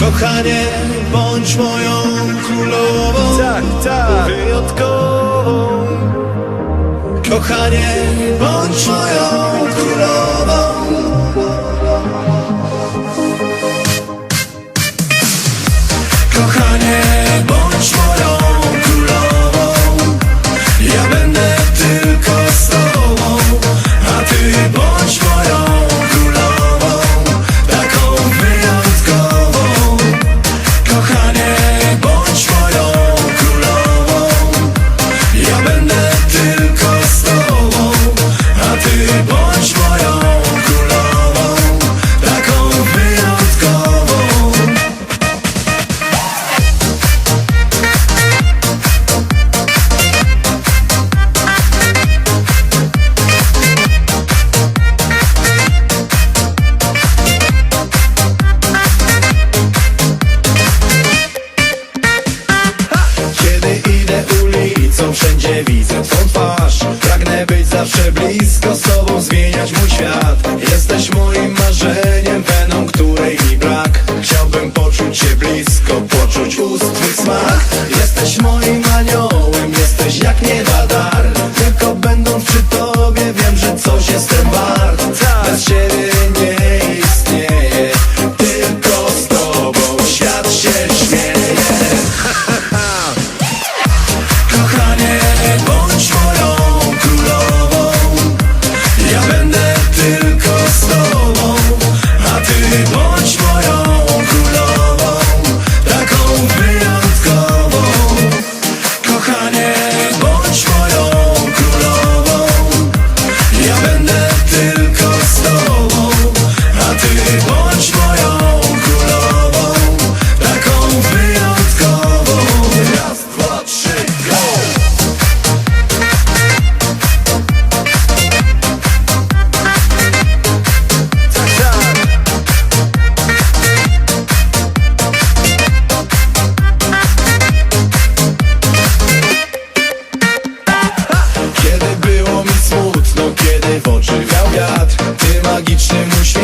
Kochanie, bądź moją królową. Tak, tak. Wyjątkową. Kochanie, bądź moją zawsze blisko sobie magiczny musi